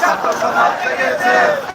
ছাত্র সমাজ জেগেছে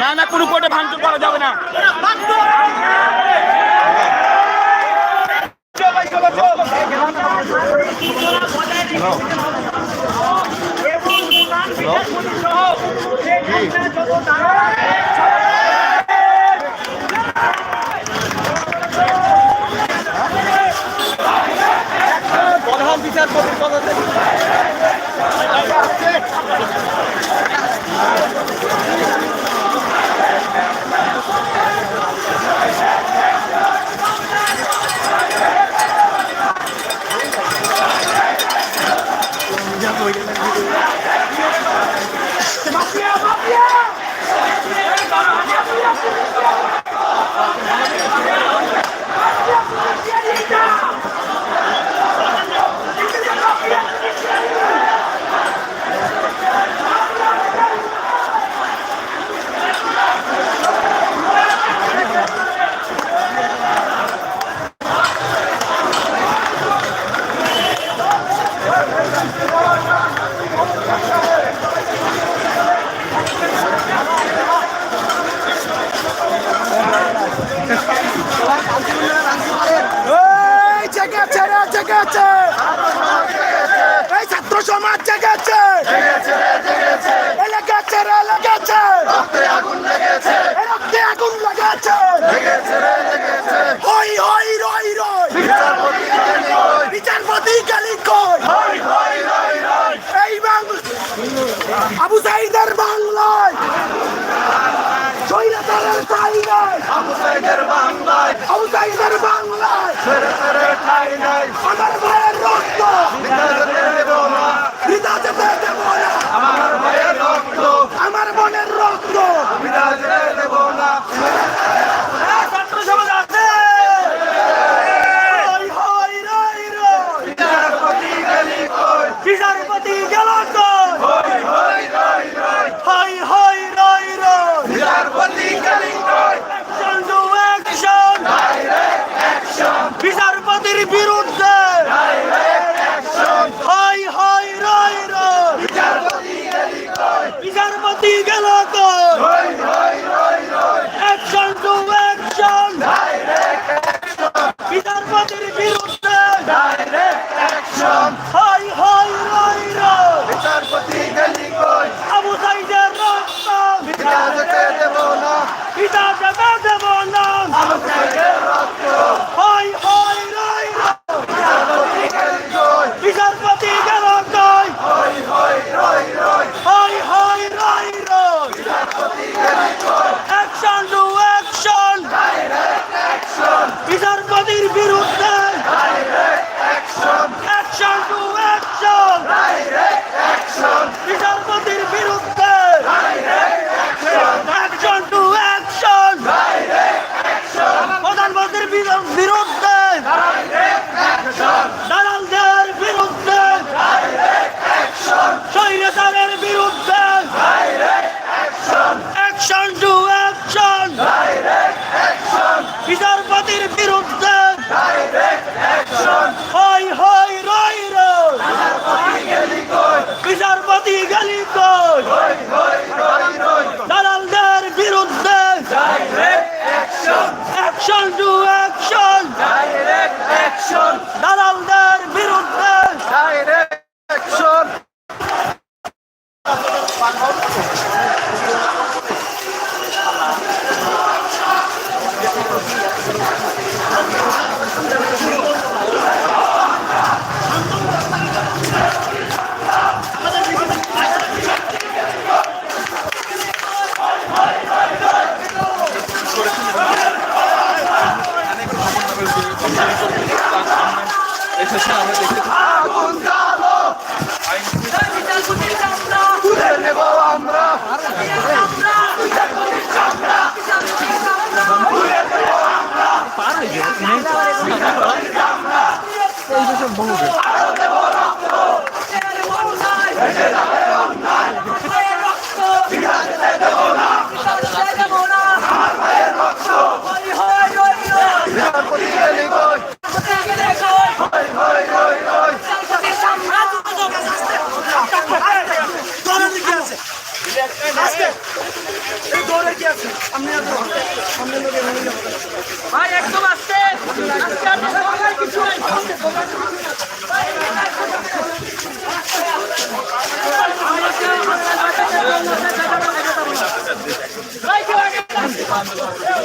না না কোনো কোর্টে ভাঙচুর করা যাবে না। বিচারপতির কথা Mafia! Mafia! Mafia! টাইগার বাংলায় ছেড়ে ছেড়ে ঠাই নাই Deus,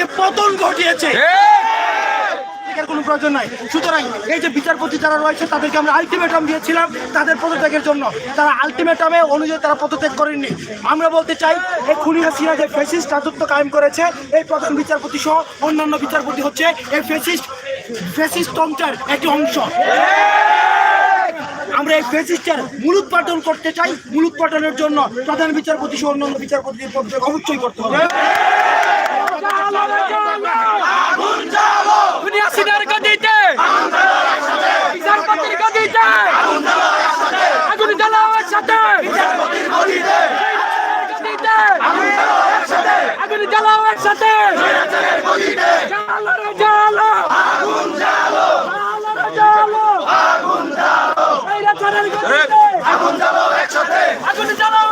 তাকে পতন ঘটিয়েছে। পদত্যাগের কোনো প্রয়োজন নাই। সুতরাং এই যে বিচারপতি যারা রয়েছে তাদেরকে আমরা আলটিমেটাম দিয়েছিলাম তাদের পদত্যাগের জন্য। তারা আলটিমেটামে অনুযায়ী তারা পদত্যাগ করেননি। আমরা বলতে চাই এই খুনি হাসিনা যে ফেসিস্ট রাজত্ব কায়েম করেছে এই প্রধান বিচারপতি সহ অন্যান্য বিচারপতি হচ্ছে এই ফেসিস্ট ফেসিস্ট তন্ত্রের একটি অংশ। আমরা এই ফেসিস্টের মূলোৎপাটন করতে চাই। মূলোৎপাটনের জন্য প্রধান বিচারপতি সহ অন্যান্য বিচারপতিদের পদত্যাগ অবশ্যই করতে হবে। দুনিয়া সিনার গদিতে বিচারপতির গদিতে আগুন জ্বালাও একসাথে। আগুন জ্বালাও একসাথে জ্বালো জ্বালো আগুন জ্বালো জ্বালো আগুন জ্বালো আগুন জ্বালো একসাথে আগুন জ্বালাও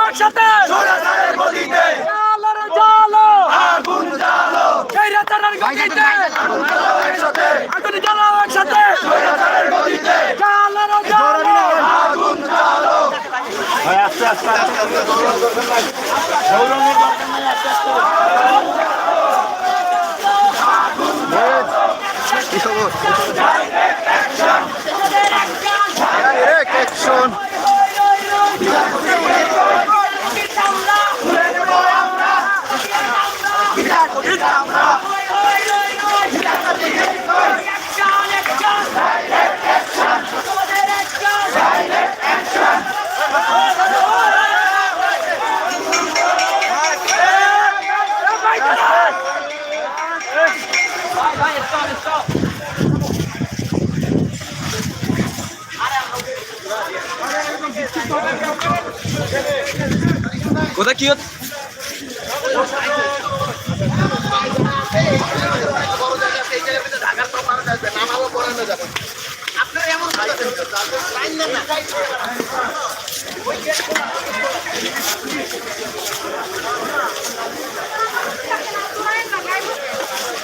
চোরাচারের গদিতে জ্বালো রে জ্বালো আগুন জ্বালো ছাড়ের গদিতে আগুন জ্বালো একসাথে। আগুন জ্বালাও একসাথে চোরাচারের গদিতে জ্বালো রে জ্বালো আগুন জ্বালো ডাইরেক্ট কোথায়? কি হচ্ছে? আপনারা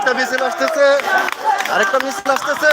আরেকটা মিছিল আসতেছে। আরেকটা মিছিল আসতেছে।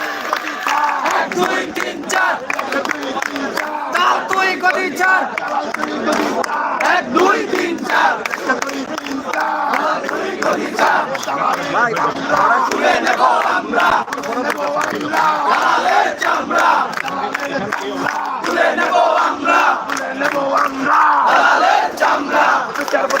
দাঁড়ান। হ্যালো আসসালামু আলাইকুম ভাই ভাই এই যে আমরা। হাইকোর্টে আসছি এদিকে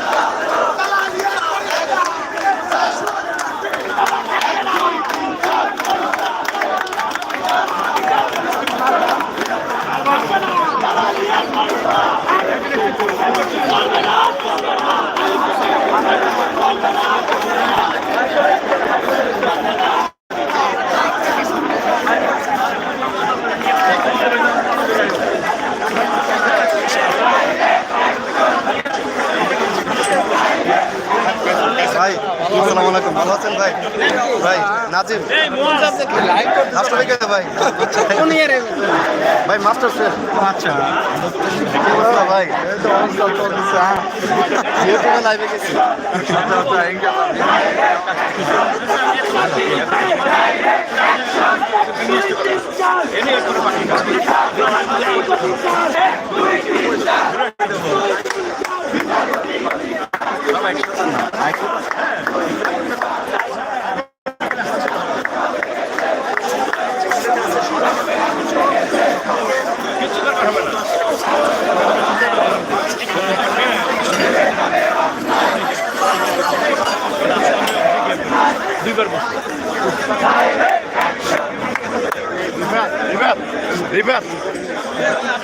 সেই সরকারের আলাইকুম ভালো আছেন ভাই? ভাই নাজিম। মাস্টার হয়ে ভাই ভাই মাস্টার শেফ আচ্ছা। ভাই? হ্যাঁ ইউটিউবে লাইভে গেছি।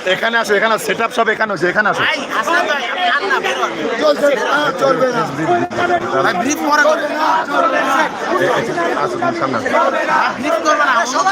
এখানে আসো এখানে সেট আপ সব এখানে আছে এখানে আসো আসো না সামনে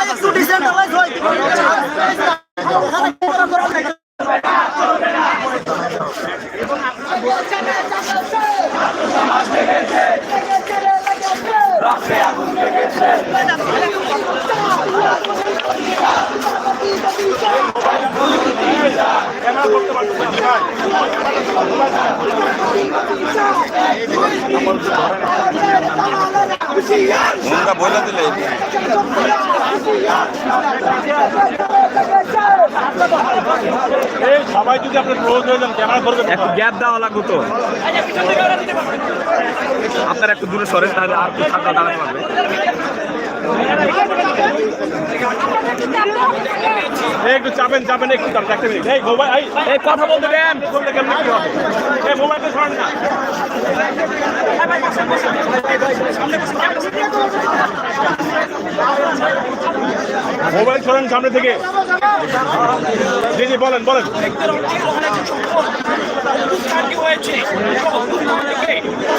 একটু গ্যাপ দেওয়া লাগবে তো। আপনার একটু দূরে সরে তাহলে আর কি ঠান্ডা দাঁড়াতে পারবে। একটু চাপেন চাপেন, একটু চাপেন, একটা মিনিট। এই মোবাইল এই কথা বলতে দেন কেমন কি হবে? এই মোবাইলটা না। মোবাইল সামনে থেকে। জি জি, বলেন বলেন এবং উস্কানিকে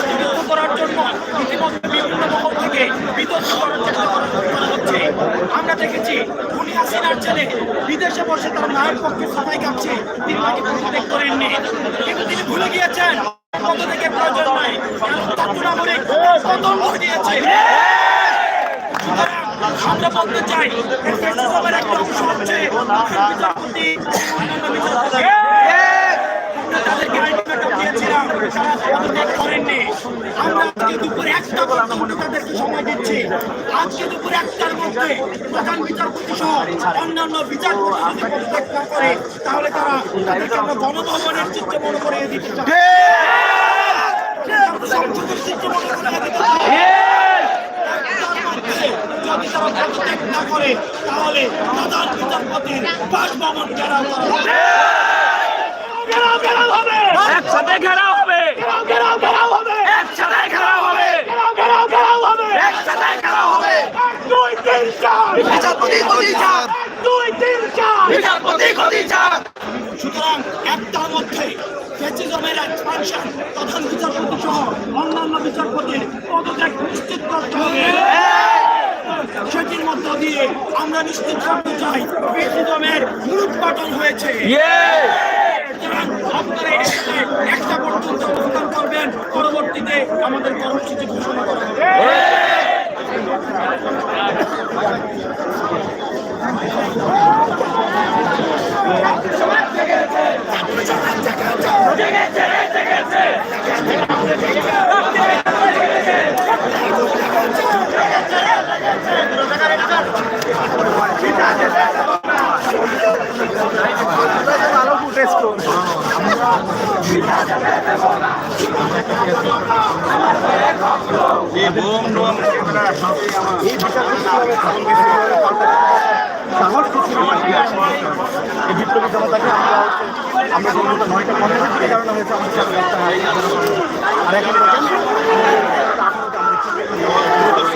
বিরোধ করার জন্য ইতিমধ্যে বিভিন্ন মহল থেকে বিতর্ক করার চেষ্টা করা হচ্ছে আমরা দেখেছি খুনি হাসিনার ছেলে বিদেশে বসে তার মায়ের পক্ষে সবাই কাঁদছে তিনি মাকে পদত্যাগ করেননি। কিন্তু তিনি ভুলে গিয়েছেন। পদত্যাগের প্রয়োজন নাই। তার নাগরিক পতন সুতরাং আমরা বলতে চাই ফ্যাসিজমের একটা অংশ হচ্ছে বিচারপতি অন্যান্য বিচারপতি আমরা তাদেরকে আলটিমেটাম দিয়েছিলাম তারা পদত্যাগ করেননি। আমরা আজকে দুপুরে একটা পর্যন্ত তাদেরকে সময় দিচ্ছি। আজকে দুপুরে একটার মধ্যে প্রধান বিচারপতি সহ অন্যান্য বিচারপতি যদি পদত্যাগ না করে তাহলে তারা তাদেরকে আমরা গণভবনের চিত্রে মনে করিয়ে দিতে চাই। সংসদের শিক্ষামন্ত্রী যদি তারা পদত্যাগ না করে তাহলে প্রধান বিচারপতির বাসভবন ঘেরাও করা হবে। ঘেরাও ঘেরাও হবে একসাথে ঘেরাও হবে। একসাথে ঘেরাও হবে। একসাথে ঘেরাও হবে। দুই তিন চার। বিচারপতি গদি চাপ দুই তিন চার। বিচারপতি গদি চাপ সুতরাং একটার মধ্যে ফ্যাসিজমের এক্সপানশন প্রধান বিচারপতি সহ অন্যান্য বিচারপতির পদত্যাগ নিশ্চিত করতে হবে। সেটির মধ্য দিয়ে আমরা নিশ্চিত করতে চাই ফ্যাসিজমের মূলোৎপাটন হয়েছে। আপনারা এসে একটা পর্যন্ত অবস্থান করবেন। পরবর্তীতে আমাদের কর্মসূচি ঘোষণা করা হবে। এই বিপ্লবী জনতাকে আমরা আমরা সম্ভবত নয়টা পঞ্চাশ হয়েছে আমাদের আর এখন